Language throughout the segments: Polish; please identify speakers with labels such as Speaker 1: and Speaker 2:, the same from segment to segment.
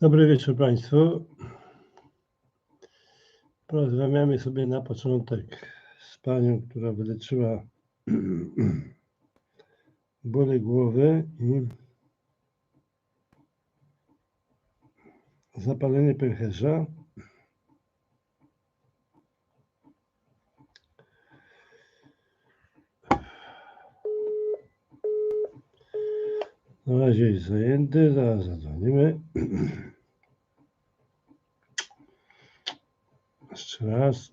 Speaker 1: Dobry wieczór Państwu. Porozmawiamy sobie na początek z panią, która wyleczyła bóle głowy i zapalenie pęcherza. Na razie jest zajęty, zaraz zadzwonimy. Jeszcze raz.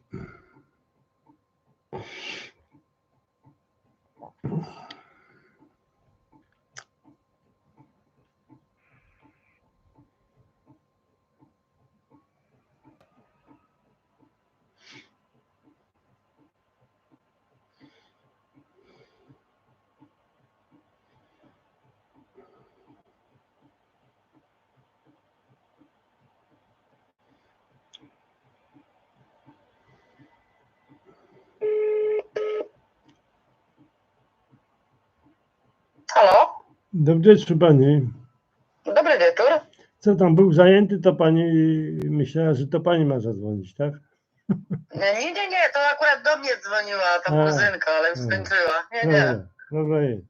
Speaker 2: Halo,
Speaker 1: Dobry wieczór Pani.
Speaker 2: dobry wieczór.
Speaker 1: Co tam był zajęty, to Pani myślała, że to Pani ma zadzwonić, tak?
Speaker 2: Nie, nie, nie, to akurat do mnie dzwoniła ta
Speaker 1: A.
Speaker 2: kuzynka, ale już skończyła. Nie,
Speaker 1: Dobra,
Speaker 2: nie.
Speaker 1: dobra jest.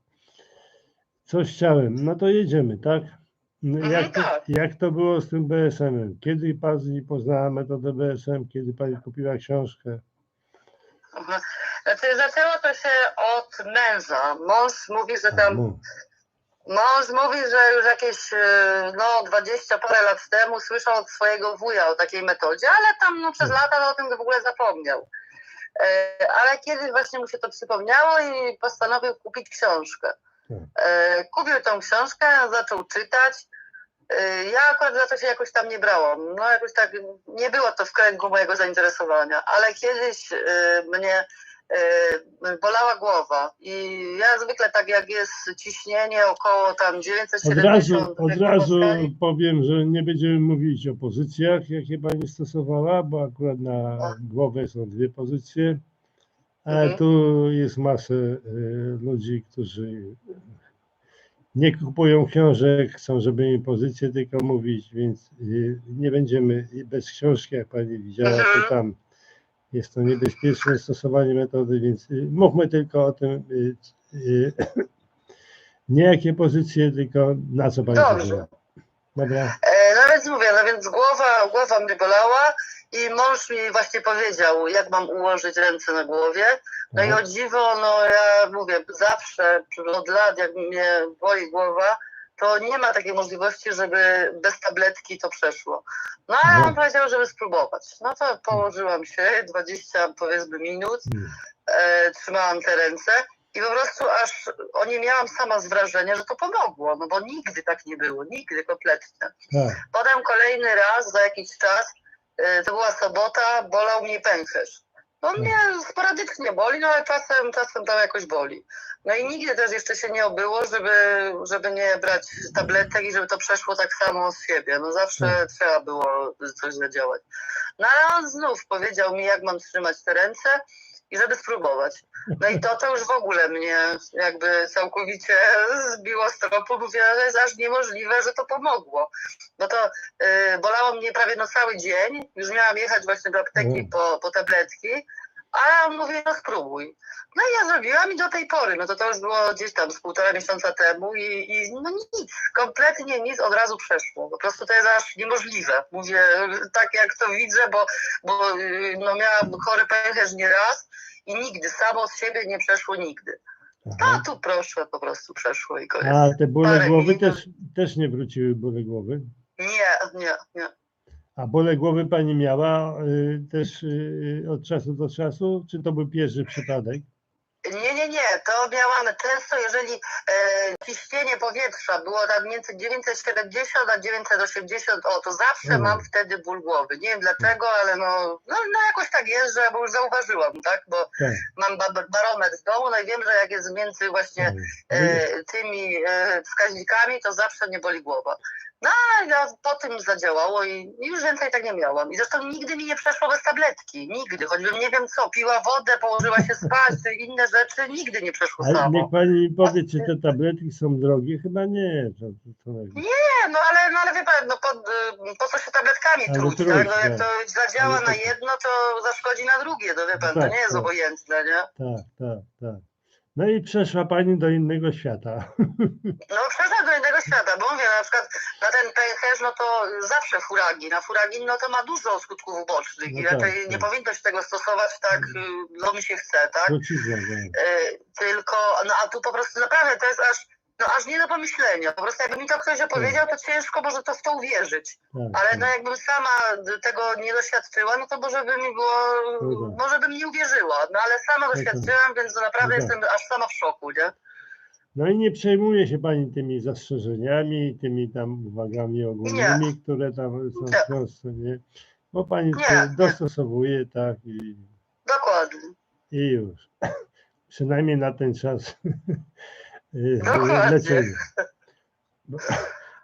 Speaker 1: Coś chciałem. No to jedziemy, tak? No,
Speaker 2: Mhm,
Speaker 1: Jak to,
Speaker 2: tak.
Speaker 1: jak to było z tym BSM-em? Kiedy Pani poznała metodę BSM? Kiedy Pani kupiła książkę?
Speaker 2: Mhm. Znaczy, zaczęło to się od męża. Mąż mówi, że tam, mąż mówi, że już jakieś e, no 20 parę lat temu słyszał od swojego wuja o takiej metodzie, ale tam no, przez lata to o tym w ogóle zapomniał. E, Ale kiedyś właśnie mu się to przypomniało i postanowił kupić książkę. E, Kupił tą książkę, zaczął czytać. E, Ja akurat za to się jakoś tam nie brałam. No jakoś tak nie było to w kręgu mojego zainteresowania, ale kiedyś e, mnie e, bolała głowa i ja zwykle tak jak jest ciśnienie około tam
Speaker 1: Od
Speaker 2: 970
Speaker 1: razu, od razu powiem, że nie będziemy mówić o pozycjach, jakie Pani stosowała, bo akurat na głowę są dwie pozycje, ale
Speaker 2: Mhm.
Speaker 1: tu jest masę y, ludzi, którzy nie kupują książek, chcą, żeby im pozycje tylko mówić, więc y, nie będziemy bez książki, jak Pani widziała, to
Speaker 2: Mhm.
Speaker 1: tam jest to niebezpieczne stosowanie metody, więc y, mówmy tylko o tym, y, nie jakie pozycje, tylko na co Pani
Speaker 2: Dobrze.
Speaker 1: Dobra.
Speaker 2: E, No więc mówię, no więc głowa, głowa mnie bolała i mąż mi właśnie powiedział, jak mam ułożyć ręce na głowie. No i
Speaker 1: Aha.
Speaker 2: o dziwo, no ja mówię, zawsze od lat, jak mnie boli głowa, to nie ma takiej możliwości, żeby bez tabletki to przeszło. No
Speaker 1: Aha.
Speaker 2: on powiedział, żeby spróbować. No to położyłam się, 20 powiedzmy minut,
Speaker 1: Mm.
Speaker 2: e, trzymałam te ręce i po prostu aż o nie miałam sama z wrażenia, że to pomogło, no bo nigdy tak nie było, nigdy kompletnie.
Speaker 1: Tak.
Speaker 2: Potem kolejny raz, za jakiś czas, to była sobota, bolał mnie pęcherz. No mnie sporadycznie boli, no ale czasem, czasem tam jakoś boli. No i nigdy też jeszcze się nie obyło, żeby, żeby nie brać tabletek i żeby to przeszło tak samo z siebie. No zawsze trzeba było coś zadziałać. No ale on znów powiedział mi, jak mam trzymać te ręce i żeby spróbować. No i to to już w ogóle mnie jakby całkowicie zbiło z tropu. Mówię, ale jest aż niemożliwe, że to pomogło. No to y, bolało mnie prawie no cały dzień. Już miałam jechać właśnie do apteki
Speaker 1: Mhm.
Speaker 2: po, po tabletki. A on mówi, no spróbuj. No i ja zrobiłam i do tej pory, no to to już było gdzieś tam z półtora miesiąca temu i, i no nic, kompletnie nic od razu przeszło. Po prostu to jest aż niemożliwe. Mówię tak jak to widzę, bo, bo y, no miałam chory pęcherz nieraz i nigdy, samo z siebie nie przeszło nigdy.
Speaker 1: Aha.
Speaker 2: A tu proszę, po prostu przeszło i koniec.
Speaker 1: A te bóle
Speaker 2: Parę
Speaker 1: głowy też, też nie wróciły bóle głowy.
Speaker 2: Nie, nie, nie.
Speaker 1: A bóle głowy pani miała y, też y, od czasu do czasu, czy to był pierwszy przypadek?
Speaker 2: Nie, nie, nie. To miałam często, jeżeli e, ciśnienie powietrza było tam między 970 a 980, o to zawsze
Speaker 1: Mhm.
Speaker 2: mam wtedy ból głowy. Nie wiem dlaczego, ale no, no, no jakoś tak jest, że bo już zauważyłam, tak? Bo
Speaker 1: Tak.
Speaker 2: mam ba- barometr w domu, no i wiem, że jak jest między właśnie e, tymi e, wskaźnikami, to zawsze mnie boli głowa. No ale ja po tym zadziałało i już więcej tak nie miałam. I zresztą nigdy mi nie przeszło bez tabletki. Nigdy. Choćbym nie wiem co, piła wodę, położyła się spać, inne rzeczy, nigdy nie przeszło
Speaker 1: Ale
Speaker 2: samo.
Speaker 1: niech pani mi powie, czy te tabletki są drogie? Chyba nie. To, to, to
Speaker 2: Nie, no ale, no ale wie pan, no po, y, po co się tabletkami
Speaker 1: Ale
Speaker 2: truć, tak? No jak
Speaker 1: tak.
Speaker 2: to zadziała na
Speaker 1: to-
Speaker 2: jedno, to zaszkodzi na drugie, no wie pan, to
Speaker 1: Tak,
Speaker 2: nie jest
Speaker 1: tak.
Speaker 2: obojętne, nie?
Speaker 1: tak, tak, tak. No i przeszła pani do innego świata.
Speaker 2: No przeszedł do innego świata, bo mówię, na przykład na ten pęcherz, no to zawsze furagi, na furagin, no to ma dużo skutków ubocznych
Speaker 1: No
Speaker 2: i
Speaker 1: tak,
Speaker 2: raczej nie
Speaker 1: tak.
Speaker 2: powinno się tego stosować tak, y, no mi się chce, tak?
Speaker 1: Trucizna, tak.
Speaker 2: Y, tylko, no a tu po prostu naprawdę to jest aż, no aż nie do pomyślenia. Po prostu jakby mi to ktoś opowiedział, to ciężko może to w to uwierzyć.
Speaker 1: tak,
Speaker 2: Ale
Speaker 1: tak.
Speaker 2: no jakbym sama tego nie doświadczyła, no to może by mi było, może bym nie uwierzyła. No ale sama
Speaker 1: tak.
Speaker 2: doświadczyłam, więc no naprawdę jestem aż sama w szoku, nie?
Speaker 1: No i nie przejmuje się pani tymi zastrzeżeniami, tymi tam uwagami ogólnymi, które tam są
Speaker 2: Nie.
Speaker 1: nie? Bo pani
Speaker 2: Nie, nie.
Speaker 1: dostosowuje, tak, i,
Speaker 2: Dokładnie.
Speaker 1: i już. Przynajmniej na ten czas
Speaker 2: Dokładnie.
Speaker 1: leczenia. No,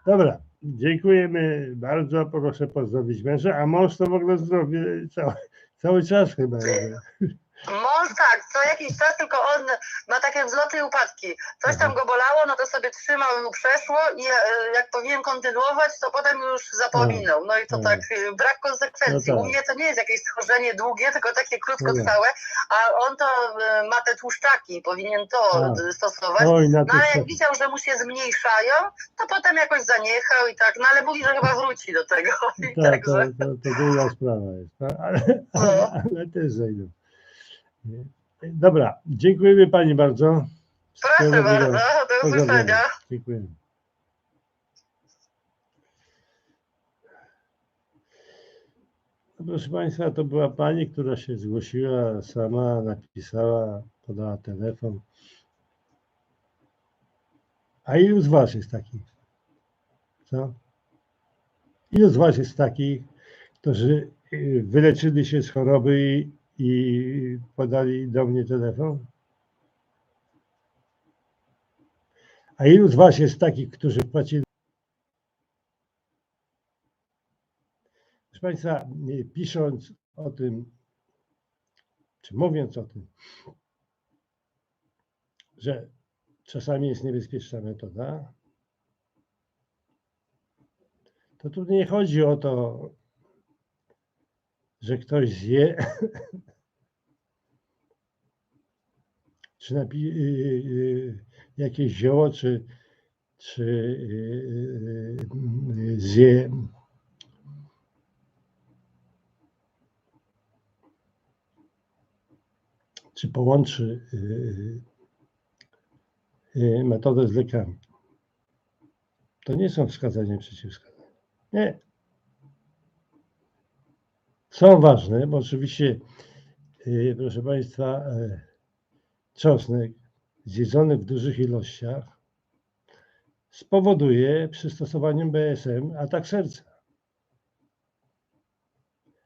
Speaker 1: Dobra, dziękujemy bardzo. Proszę pozdrowić męża, a mąż to w ogóle zdrowie cały, cały czas chyba.
Speaker 2: Mąż tak, co jakiś czas, tylko on ma takie wzloty i upadki. Coś tam go bolało, no to sobie trzymał, mu przeszło i e, jak powinien kontynuować, to potem już zapominał. No i to
Speaker 1: No.
Speaker 2: tak, e, brak konsekwencji.
Speaker 1: No tak.
Speaker 2: U mnie to nie jest jakieś schorzenie długie, tylko takie
Speaker 1: No tak.
Speaker 2: krótkotrwałe, a on to e, ma te tłuszczaki, powinien to
Speaker 1: Tak.
Speaker 2: e, stosować.
Speaker 1: Oj,
Speaker 2: No ale jak widział, że mu się zmniejszają, to potem jakoś zaniechał i tak, no ale mówi, że chyba wróci do tego. I
Speaker 1: Tak, to, to, to druga sprawa jest, tak? ale,
Speaker 2: No.
Speaker 1: ale, ale też zejdą. Dobra, dziękujemy Pani bardzo.
Speaker 2: proszę bardzo, do usłyszenia.
Speaker 1: Dziękujemy. Proszę Państwa, to była Pani, która się zgłosiła sama, napisała, podała telefon. A ilu z Was jest takich? Co? Ilu z Was jest takich, którzy y, wyleczyli się z choroby i, i podali do mnie telefon? A ilu z Was jest takich, którzy płacili? Proszę Państwa, y, pisząc o tym, czy mówiąc o tym, że czasami jest niebezpieczna metoda, to tu nie chodzi o to, że ktoś zje, czy napi- y, y, jakieś zioło, czy, czy y, y, zje czy połączy y, y, metodę z lekami. To nie są wskazania przeciwwskazania. Nie. Są ważne, bo oczywiście, y, proszę Państwa, y, czosnek zjedzony w dużych ilościach spowoduje przy stosowaniu BSM atak serca.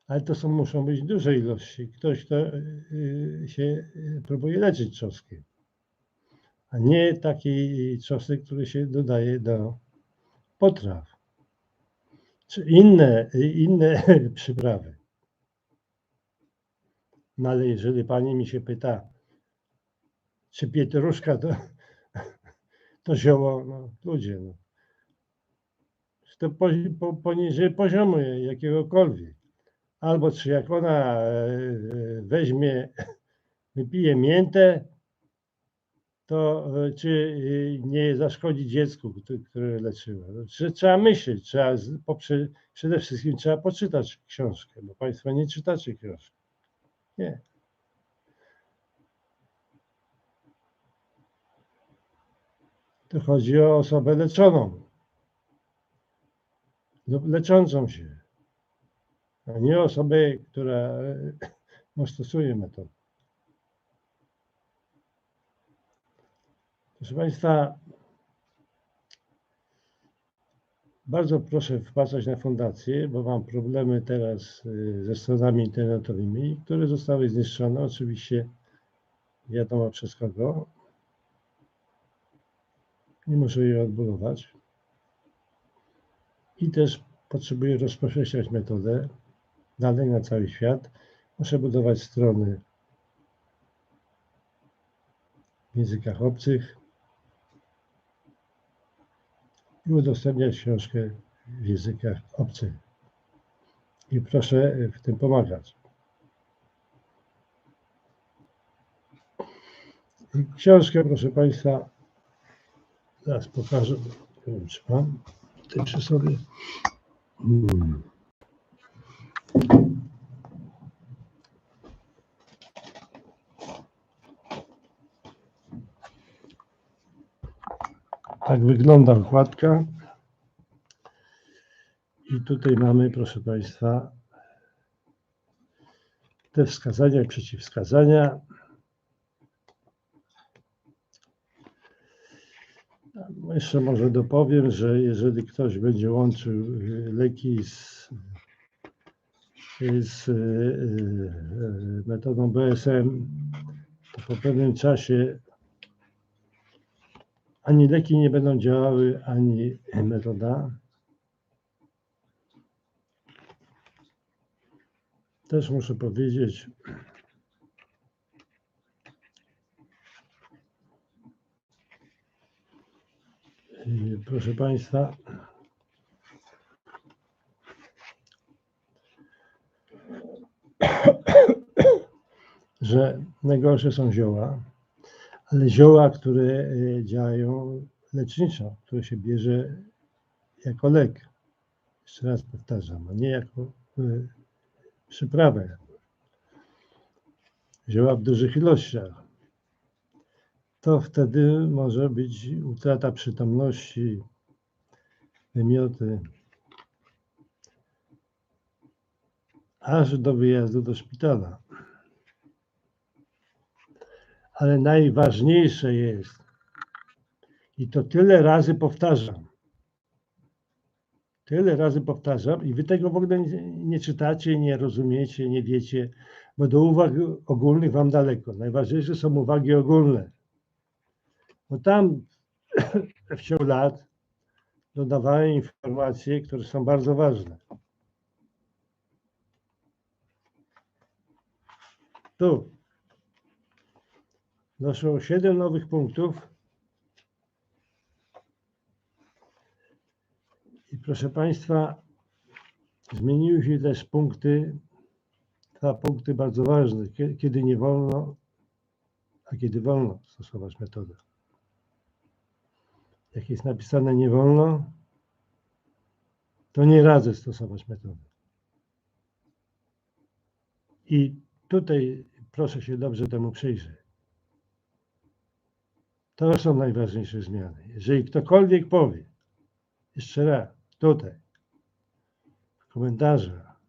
Speaker 1: Ale to są, muszą być duże ilości. Ktoś, kto y, się y, próbuje leczyć czosnkiem, a nie taki czosnek, który się dodaje do potraw, czy inne, inne przyprawy. No ale jeżeli pani mi się pyta, czy pietruszka to, to zioło, no ludzie, no. To po, po, poniżej poziomu jakiegokolwiek. Albo czy jak ona e, e, weźmie, wypije miętę, to e, czy nie zaszkodzi dziecku, które- leczyła. No, trzeba myśleć, trzeba poprze, przede wszystkim trzeba poczytać książkę, bo Państwo nie czytacie książki. Nie. To chodzi o osobę leczoną lub leczącą się, a nie osobę, która no, stosuje metodę. Proszę Państwa, bardzo proszę wpłacać na fundację, bo mam problemy teraz y, ze stronami internetowymi, które zostały zniszczone. Oczywiście wiadomo przez kogo. Nie muszę je odbudować. I też potrzebuję rozpowszechniać metodę dalej na cały świat. Muszę budować strony w językach obcych i udostępniać książkę w językach obcych. I proszę w tym pomagać. Książkę, proszę Państwa, zaraz pokażę. Nie wiem, czy mam przy sobie. Hmm. Tak wygląda okładka. I tutaj mamy, proszę Państwa, te wskazania i przeciwwskazania. Jeszcze może dopowiem, że jeżeli ktoś będzie łączył y, leki z, z y, y, metodą BSM, to po pewnym czasie ani leki nie będą działały, ani metoda. Też muszę powiedzieć, proszę Państwa, że najgorsze są zioła, ale zioła, które y, działają leczniczo, które się bierze jako lek. Jeszcze raz powtarzam, a nie jako y, przyprawę. Zioła w dużych ilościach. To wtedy może być utrata przytomności, wymioty, aż do wyjazdu do szpitala. Ale najważniejsze jest, i to tyle razy powtarzam, tyle razy powtarzam, i wy tego w ogóle nie, czytacie, nie rozumiecie, nie wiecie, bo do uwag ogólnych wam daleko. Najważniejsze są uwagi ogólne. Bo tam w ciągu lat dodawałem informacje, które są bardzo ważne. Tu doszło 7 nowych punktów. I proszę Państwa, zmieniły się też punkty, dwa punkty bardzo ważne, kie- kiedy nie wolno, a kiedy wolno stosować metodę. Jak jest napisane nie wolno, to nie radzę stosować metody. I tutaj proszę się dobrze temu przyjrzeć. To są najważniejsze zmiany. Jeżeli ktokolwiek powie, jeszcze raz, tutaj, w komentarzach,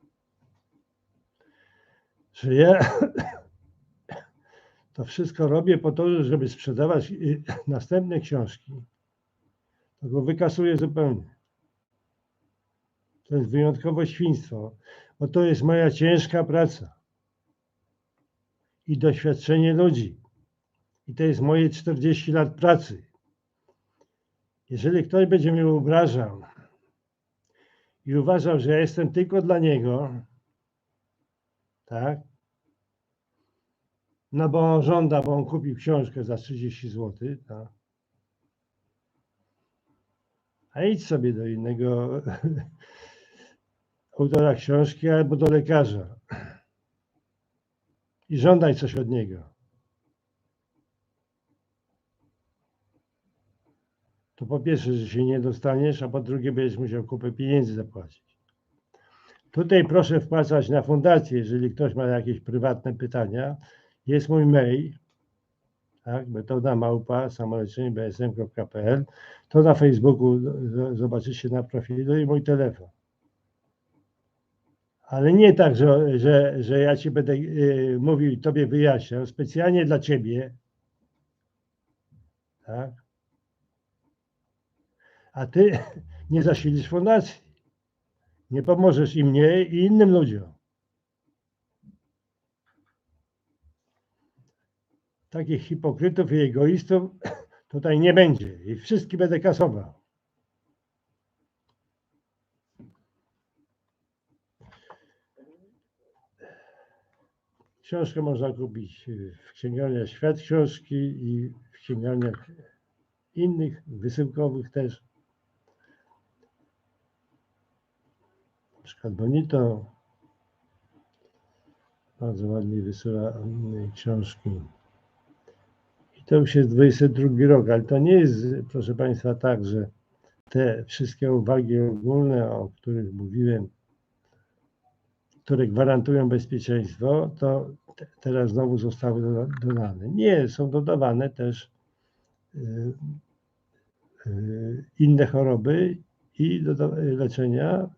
Speaker 1: że ja to wszystko robię po to, żeby sprzedawać następne książki, to go wykasuję zupełnie. To jest wyjątkowe świństwo, bo to jest moja ciężka praca i doświadczenie ludzi. I to jest moje 40 lat pracy. Jeżeli ktoś będzie mnie obrażał i uważał, że ja jestem tylko dla niego, tak? No bo on żąda, bo on kupił książkę za 30 zł, tak? A idź sobie do innego autora książki albo do lekarza i żądaj coś od niego. To po pierwsze, że się nie dostaniesz, a po drugie będziesz musiał kupę pieniędzy zapłacić. Tutaj proszę wpłacać na fundację, jeżeli ktoś ma jakieś prywatne pytania. Jest mój mail, tak, metoda małpa samoleczenie bsm.pl. To na Facebooku zobaczycie na profilu i mój telefon. Ale nie tak, że, że, że ja ci będę y, mówił i tobie wyjaśniał, specjalnie dla ciebie. Tak? A ty nie zasilisz fundacji. Nie pomożesz i mnie, i innym ludziom. Takich hipokrytów i egoistów tutaj nie będzie i wszystkich będę kasował. Książkę można kupić w księgarniach Świat Książki i w księgarniach innych, wysyłkowych też. Na przykład Bonito bardzo ładnie wysyła książki. To już jest 22 rok, ale to nie jest, proszę Państwa, tak, że te wszystkie uwagi ogólne, o których mówiłem, które gwarantują bezpieczeństwo, to te, teraz znowu zostały doda- dodane. Nie, są dodawane też y, y, inne choroby i doda- leczenia,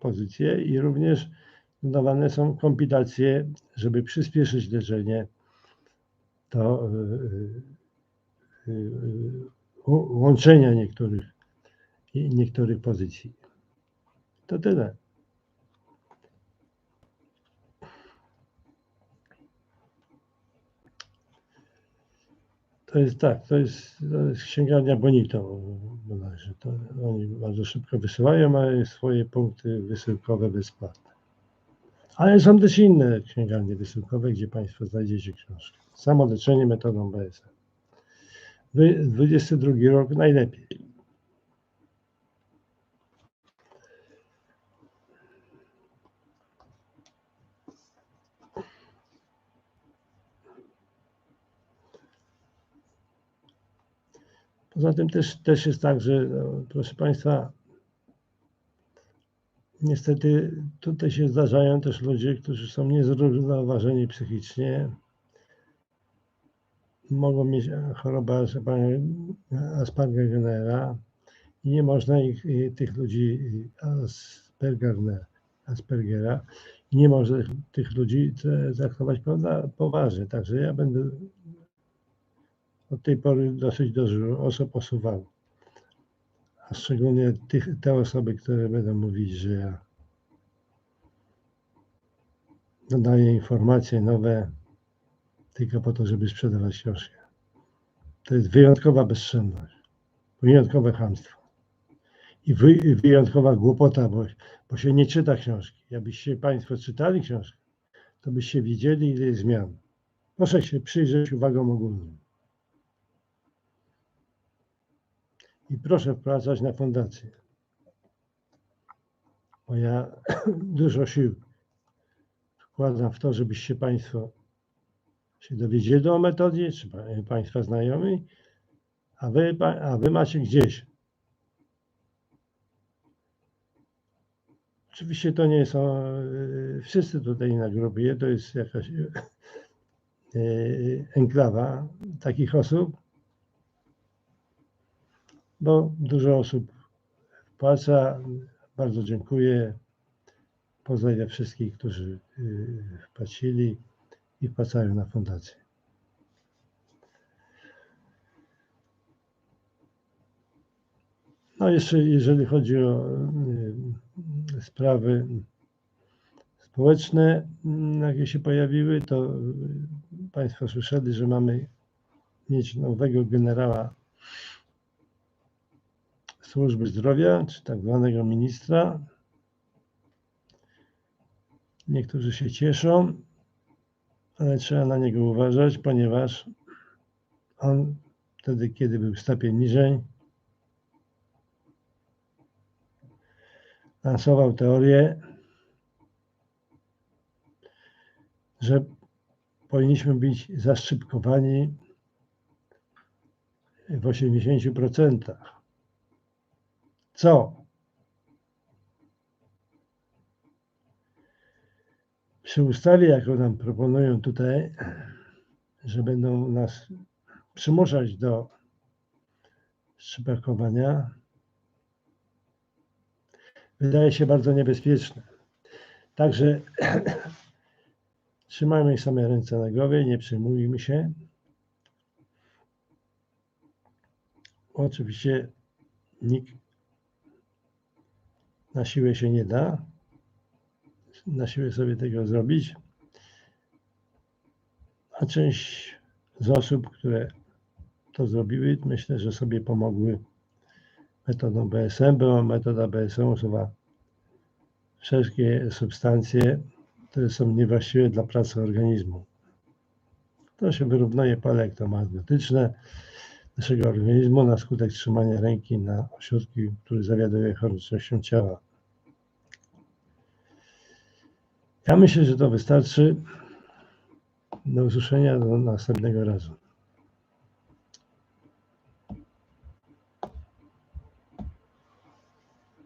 Speaker 1: pozycje i również dodawane są kompilacje, żeby przyspieszyć leczenie, to y, y, łączenia niektórych, niektórych pozycji. To tyle. To jest tak, to jest, to jest księgarnia Bonito bodajże. To oni bardzo szybko wysyłają, mają swoje punkty wysyłkowe bezpłatne. Ale są też inne księgarnie wysyłkowe, gdzie Państwo znajdziecie książki. Samoleczenie metodą BSM. Wy- 22 rok najlepiej. Poza tym też, też jest tak, że no, proszę Państwa, niestety tutaj się zdarzają też ludzie, którzy są niezrównoważeni psychicznie. Mogą mieć chorobę Aspergera i nie można ich, tych ludzi Aspergera, Aspergera nie można tych ludzi tra- traktować powa- poważnie. Także ja będę od tej pory dosyć dużo osób osuwał. A szczególnie tych, te osoby, które będą mówić, że ja nadaję informacje nowe tylko po to, żeby sprzedawać książkę. To jest wyjątkowa bezczelność, wyjątkowe chamstwo i wy, i wyjątkowa głupota, bo, bo się nie czyta książki. Jakbyście Państwo czytali książkę, to byście wiedzieli, ile jest zmian. Proszę się przyjrzeć uwagom ogólnym. i proszę wprowadzać na fundację. Bo ja dużo sił wkładam w to, żebyście Państwo się dowiedzieli o metodzie, czy pa- Państwa znajomi, a wy, a wy macie gdzieś. Oczywiście to nie są e, wszyscy tutaj na grupie, to jest jakaś e, enklawa takich osób, bo dużo osób wpłaca. Bardzo dziękuję. Pozdrawiam wszystkich, którzy wpłacili i wpłacają na fundację. No jeszcze jeżeli chodzi o y, sprawy społeczne, mm, jakie się pojawiły, to Państwo słyszeli, że mamy mieć nowego generała służby zdrowia, czy tak zwanego ministra. Niektórzy się cieszą, ale trzeba na niego uważać, ponieważ on wtedy, kiedy był stopień niżej, lansował teorię, że powinniśmy być zaszczypkowani w 80%. Co? Przy ustawie, jaką nam proponują tutaj, że będą nas przymuszać do szczepakowania, wydaje się bardzo niebezpieczne. Także trzymajmy sobie ręce na głowie, nie przejmujmy się. Oczywiście nikt na siłę się nie da. Na siłę sobie tego zrobić. A część z osób, które to zrobiły, myślę, że sobie pomogły metodą BSM, bo metoda BSM usuwa wszelkie substancje, które są niewłaściwe dla pracy organizmu. To się wyrównuje pole elektromagnetyczne naszego organizmu na skutek trzymania ręki na ośrodku, który zawiaduje chorobnością ciała. Ja myślę, że to wystarczy. Do usłyszenia do następnego razu.